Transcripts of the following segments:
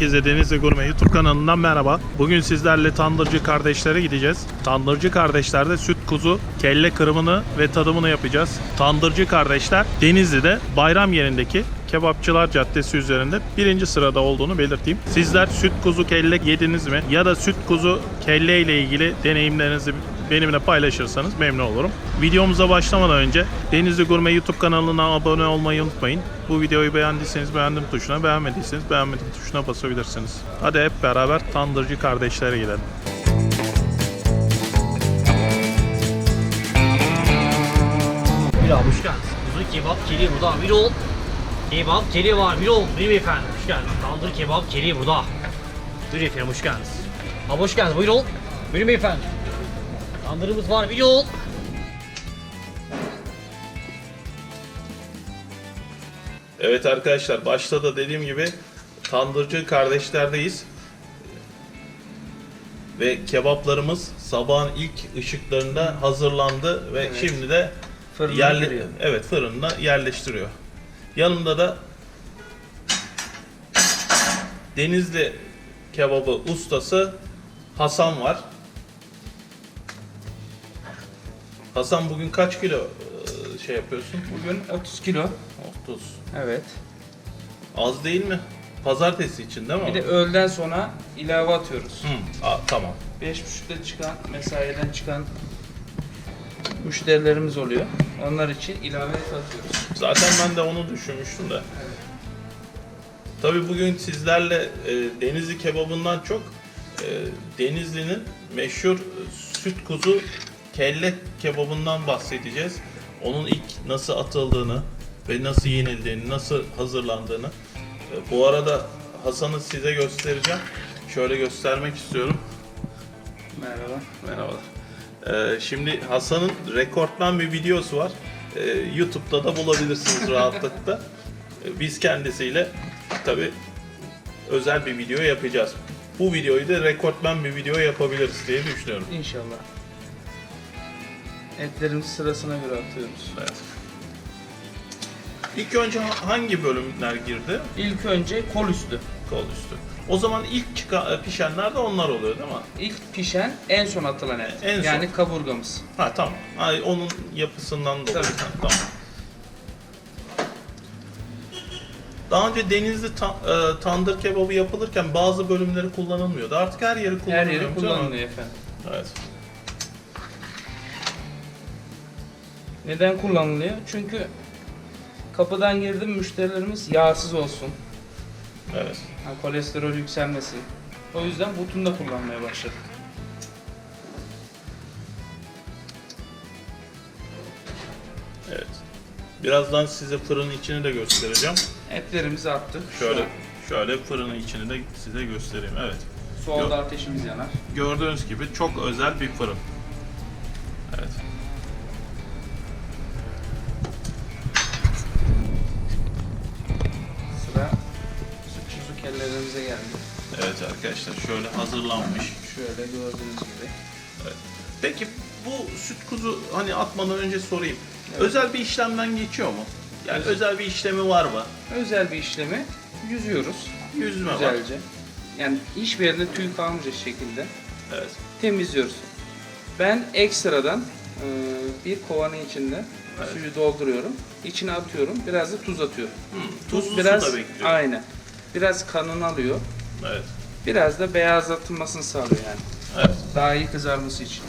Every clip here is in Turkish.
Herkese Denizli Gurme YouTube kanalından merhaba. Bugün sizlerle Tandırcı kardeşlere gideceğiz. Tandırcı kardeşlerde süt kuzu, kelle kırımını ve tadımını yapacağız. Tandırcı kardeşler Denizli'de bayram yerindeki Kebapçılar Caddesi üzerinde birinci sırada olduğunu belirteyim. Sizler süt kuzu kelle yediniz mi? Ya da süt kuzu kelle ile ilgili deneyimlerinizi benimle paylaşırsanız memnun olurum. Videomuza başlamadan önce Denizli Gurme YouTube kanalına abone olmayı unutmayın. Bu videoyu beğendiyseniz beğendim tuşuna, beğenmediyseniz beğenmedim tuşuna basabilirsiniz. Hadi hep beraber Tandırcı kardeşlere gidelim. Bir abi hoş geldiniz. Kuzu kebap keli burada. Bir ol. Kebap keli var. Bir ol. Buyurun efendim. Hoş geldiniz. Tandır kebap keli burada. Buyurun efendim hoş geldiniz. Abi hoş geldiniz. Buyurun. Buyurun beyefendi. Tandırımız var. Bir ol. Evet arkadaşlar başta da dediğim gibi Tandırcı kardeşlerdeyiz. Ve kebaplarımız sabahın ilk ışıklarında hazırlandı ve şimdi de Fırına yerle- giriyor. evet fırınına yerleştiriyor. Yanımda da Denizli kebabı ustası Hasan var. Hasan bugün kaç kilo e, şey yapıyorsun? Bugün 30 kilo. 30. Evet. Az değil mi? Pazartesi için değil mi? Bir de öğleden sonra ilave atıyoruz. Hı, aa, tamam. 5.30'da çıkan, mesaiden çıkan müşterilerimiz oluyor. Onlar için ilave et atıyoruz. Zaten ben de onu düşünmüştüm de. Tabii bugün sizlerle e, Denizli kebabından çok e, Denizli'nin meşhur süt kuzu kelle kebabından bahsedeceğiz. Onun ilk nasıl atıldığını ve nasıl yenildiğini, nasıl hazırlandığını. E, bu arada Hasan'ı size göstereceğim. Şöyle göstermek istiyorum. Merhaba. Merhabalar. Ee, şimdi Hasan'ın rekortman bir videosu var. Ee, YouTube'da da bulabilirsiniz rahatlıkla. Ee, biz kendisiyle tabi özel bir video yapacağız. Bu videoyu da rekortman bir video yapabiliriz diye düşünüyorum. İnşallah. Etlerimizi sırasına göre atıyoruz. Evet. İlk önce ha- hangi bölümler girdi? İlk önce kol üstü. Kol üstü. O zaman ilk çıkan, pişenler de onlar oluyor değil mi? İlk pişen en son atılan et. En son. yani kaburgamız. Ha tamam. Ay, onun yapısından dolayı. Tabii. Ha, tamam. Daha önce denizli ta- e, tandır kebabı yapılırken bazı bölümleri kullanılmıyordu. Artık her yeri Her kullanılıyor. yeri kullanılıyor efendim. Evet. Neden kullanılıyor? Çünkü kapıdan girdim müşterilerimiz yağsız olsun. Evet. Ha, kolesterol yükselmesin. O yüzden butunda kullanmaya başladık. Evet. Birazdan size fırının içini de göstereceğim. Etlerimizi attık. Şöyle şöyle fırının içini de size göstereyim. Evet. Solda ateşimiz yanar. Gördüğünüz gibi çok özel bir fırın. Arkadaşlar şöyle hazırlanmış. Şöyle gördüğünüz gibi. Peki bu süt kuzu hani atmadan önce sorayım. Evet. Özel bir işlemden geçiyor mu? Yani Özel. özel bir işlemi var mı? Özel bir işlemi yüzüyoruz. Yüzme var. Güzelce. Yani hiçbir yerinde tüy kalmayacak şekilde Evet. temizliyoruz. Ben ekstradan e, bir kovanın içinde Evet. suyu dolduruyorum. İçine atıyorum. Biraz da tuz atıyorum. Hmm, Tuz biraz aynen. Biraz kanını alıyor. Evet. Biraz da beyazlatılmasını sağlıyor yani. Evet. Daha iyi kızarması için.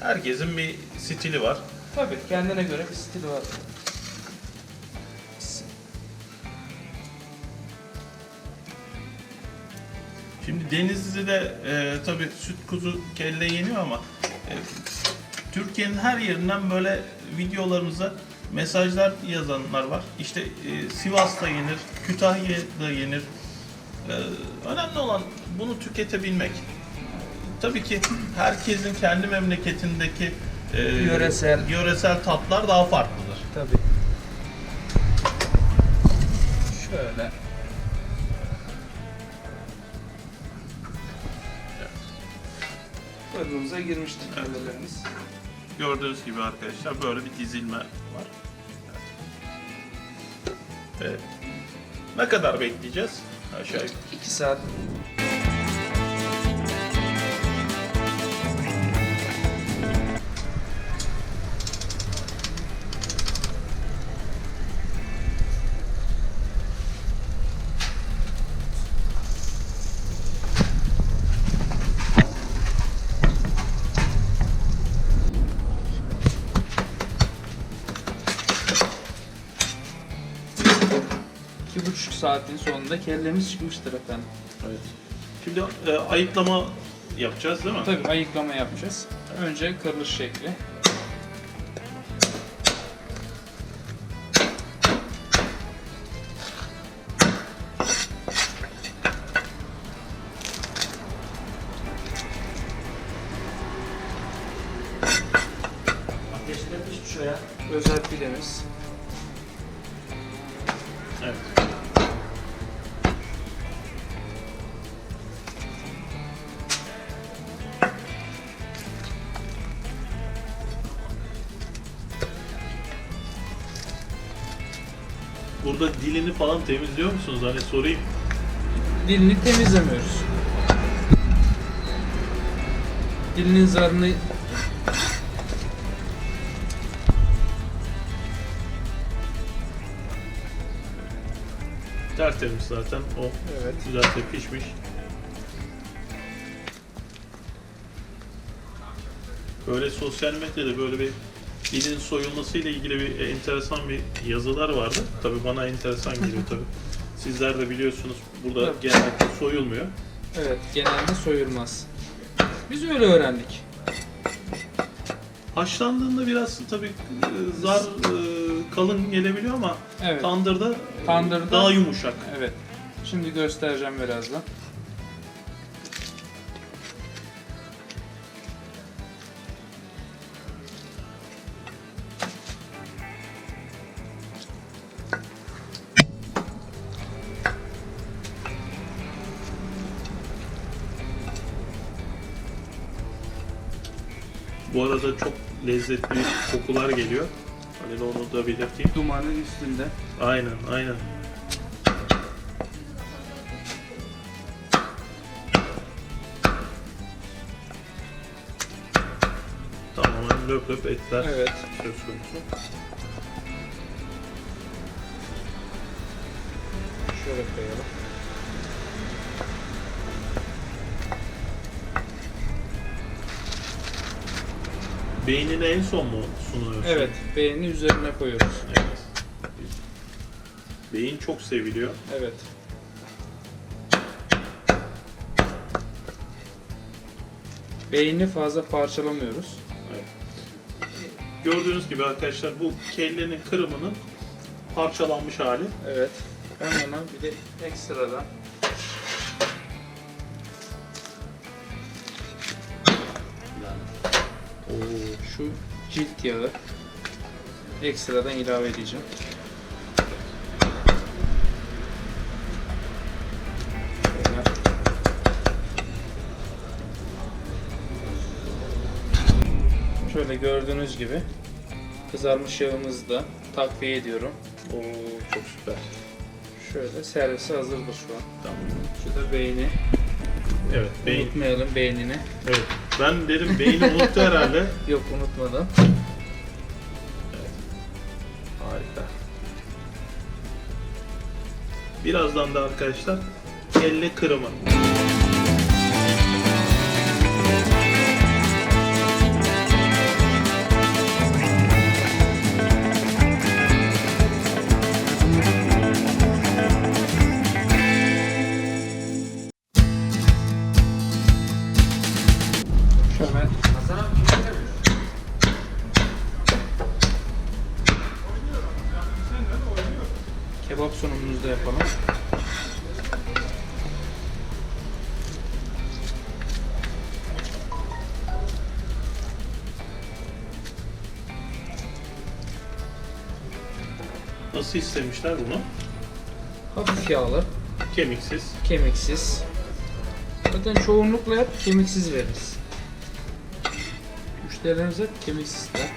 Herkesin bir stili var. Tabii kendine göre bir stili var. Şimdi Denizli'de e, tabii süt kuzu kelle yeniyor ama e, Türkiye'nin her yerinden böyle videolarımıza mesajlar yazanlar var. İşte e, Sivas'ta yenir, Kütahya'da yenir. E, önemli olan bunu tüketebilmek. Tabii ki herkesin kendi memleketindeki e, Yöresel. yöresel tatlar daha farklıdır. Tabii. Şöyle. Fırınımıza girmiştir kellelerimiz. Gördüğünüz gibi arkadaşlar böyle bir dizilme var. Evet. Ne kadar bekleyeceğiz? Aşağı yukarı. 2 saat. Saatin sonunda kellemiz çıkmıştır efendim. Evet. Şimdi e, ayıklama yapacağız değil mi? Tabii ayıklama yapacağız. Önce kırılış şekli. Ateşte pişmiş o ya. Özel pidemiz. Evet. Burada dilini falan temizliyor musunuz? Hani sorayım. Dilini temizlemiyoruz. Dilinin zarını Tertemiz zaten. O evet. güzel de pişmiş. Böyle sosyal medyada böyle bir dilin soyulması ile ilgili bir enteresan bir yazılar vardı. Tabii bana enteresan geliyor tabii. Sizler de biliyorsunuz burada Tabii. genellikle soyulmuyor. Evet, genelde soyulmaz. Biz öyle öğrendik. Haşlandığında biraz tabii e, zar e, kalın gelebiliyor ama Evet. tandırda, e, Tandırda- daha yumuşak. Evet. Şimdi göstereceğim birazdan. Bu arada çok lezzetli kokular geliyor. Hani onu da belirteyim. Dumanın üstünde. Aynen, aynen. Tamamen löp löp etler Evet. söz konusu. Şöyle koyalım. Beynini en son mu sunuyorsun? Evet, beğeni üzerine koyuyoruz. Evet. Beyin çok seviliyor. Evet. Beyni fazla parçalamıyoruz. Gördüğünüz gibi arkadaşlar bu kellenin kırımının parçalanmış hali. Evet. Ben ona bir de ekstradan şu cilt yağı ekstradan ilave edeceğim. Şöyle. Gördüğünüz gibi kızarmış yağımızı da takviye ediyorum. oo, çok süper. Şöyle servise hazırdır şu an. Tamam. Şu da beyni. Evet, beyin. Unutmayalım beynini. Evet. Ben dedim beyni unuttu herhalde. Yok unutmadım. Harika. Birazdan da arkadaşlar kelle kırımı. Nasıl istemişler bunu? Hafif yağlı, Kemiksiz. kemiksiz. Zaten çoğunlukla hep kemiksiz veririz. Müşterilerimiz hep kemiksizler.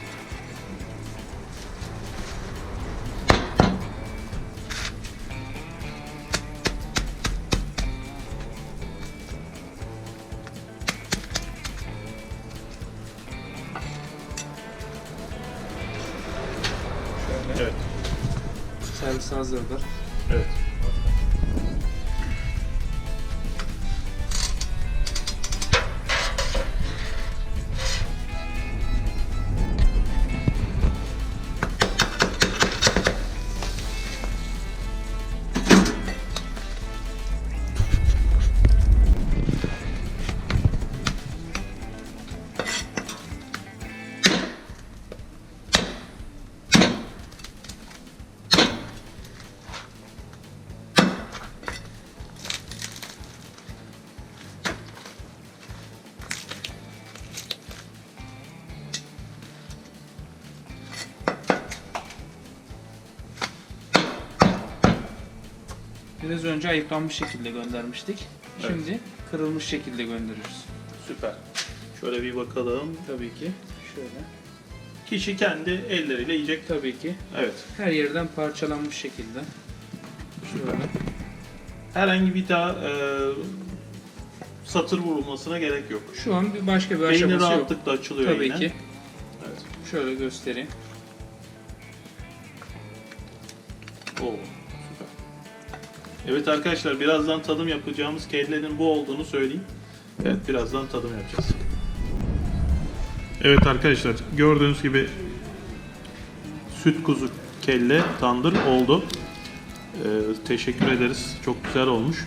Şöyle Evet. Servis hazırdır. Evet. Biraz önce ayıklanmış şekilde göndermiştik. Şimdi kırılmış şekilde gönderiyoruz. Süper. Şöyle bir bakalım. Tabii ki. Şöyle. Kişi kendi elleriyle yiyecek. Tabii ki. Evet. Her yerden parçalanmış şekilde. Şöyle. Herhangi bir daha e, satır vurulmasına gerek yok. Şu an bir başka bir Beyni aşaması yok. rahatlıkla açılıyor Tabii yine. ki. Evet. Şöyle göstereyim. Oo. Evet arkadaşlar birazdan tadım yapacağımız kellenin bu olduğunu söyleyeyim. Evet birazdan tadım yapacağız. Evet arkadaşlar gördüğünüz gibi süt kuzu kelle tandır oldu. Ee, teşekkür ederiz. Çok güzel olmuş.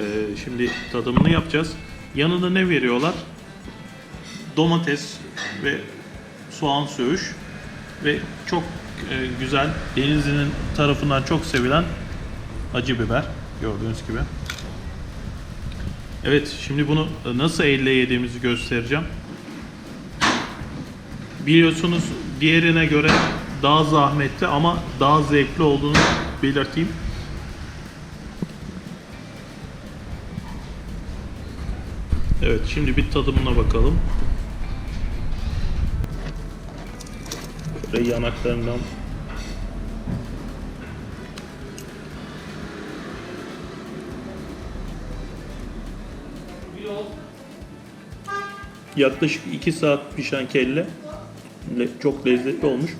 Ee, şimdi tadımını yapacağız. Yanında ne veriyorlar? Domates ve soğan söğüş ve çok e, güzel Denizli'nin tarafından çok sevilen acı biber gördüğünüz gibi. Evet şimdi bunu nasıl elle yediğimizi göstereceğim. Biliyorsunuz diğerine göre daha zahmetli ama daha zevkli olduğunu belirteyim. Evet şimdi bir tadımına bakalım. Şöyle yanaklarından yaklaşık 2 saat pişen kelle le- çok lezzetli olmuş.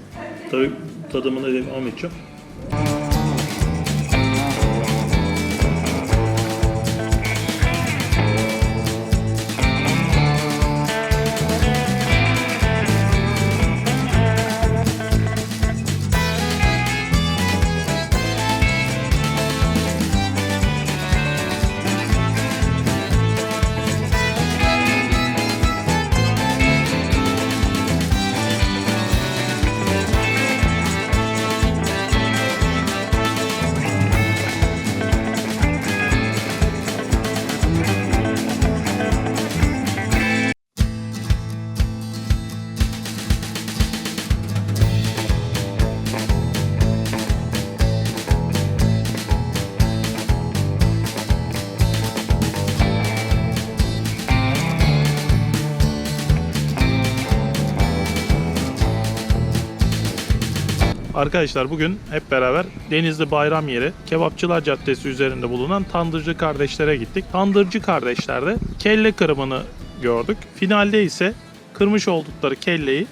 Tabii tadımına devam edeceğim. Arkadaşlar bugün hep beraber Denizli Bayram Yeri Kebapçılar Caddesi üzerinde bulunan Tandırcı Kardeşler'e gittik. Tandırcı Kardeşler'de kelle kırımını gördük. Finalde ise kırmış oldukları kelleyi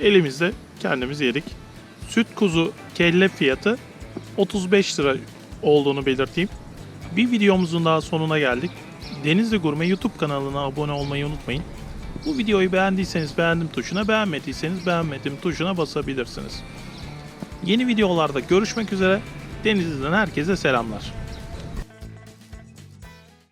elimizde kendimiz yedik. Süt kuzu kelle fiyatı 35 lira olduğunu belirteyim. Bir videomuzun daha sonuna geldik. Denizli Gurme YouTube kanalına abone olmayı unutmayın. Bu videoyu beğendiyseniz beğendim tuşuna, beğenmediyseniz beğenmedim tuşuna basabilirsiniz. Yeni videolarda görüşmek üzere. Denizli'den herkese selamlar.